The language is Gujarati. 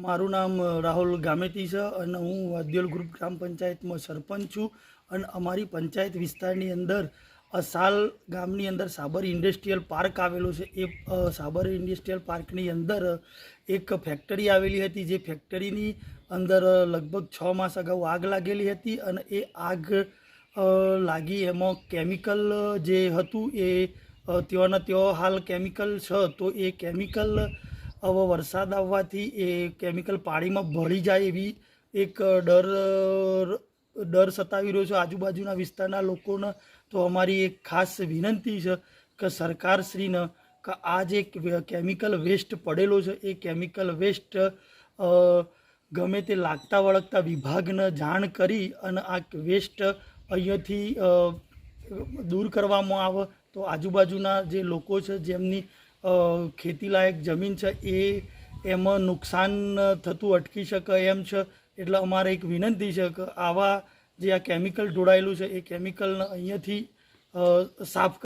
મારું નામ રાહુલ ગામેતી છે અને હું વાદ્યોલ ગ્રુપ ગ્રામ પંચાયતમાં સરપંચ છું અને અમારી પંચાયત વિસ્તારની અંદર અસાલ ગામની અંદર સાબર ઇન્ડસ્ટ્રીયલ પાર્ક આવેલો છે. એ સાબર ઇન્ડસ્ટ્રીયલ પાર્કની અંદર એક ફેક્ટરી આવેલી હતી જે ફેક્ટરીની અંદર લગભગ છ માસ અગાઉ આગ લાગેલી હતી અને એ આગ લાગી એમાં કેમિકલ જે હતું એ ત્યાંના ત્યાં હાલ કેમિકલ છે તો એ કેમિકલ હવે વરસાદ આવવાથી એ કેમિકલ પાણીમાં ભળી જાય એવી એક ડર ડર સતાવી રહ્યો છે આજુબાજુના વિસ્તારના લોકોને. તો અમારી એક ખાસ વિનંતી છે કે સરકારશ્રીને કે આ જે કેમિકલ વેસ્ટ પડેલો છે, એ કેમિકલ વેસ્ટ ગમે તે લાગતા વળગતા વિભાગને જાણ કરી અને આ વેસ્ટ અહીંયાથી દૂર કરવામાં આવે. તો આજુબાજુના જે લોકો છે જેમની ખેતીલાયક જમીન છે, એ એમાં નુકસાન થતું અટકી શકે એમ છે. એટલે અમારે એક વિનંતી છે કે આવા જે આ કેમિકલ ઢોળાયેલું છે, એ કેમિકલને અહીંયાથી સાફ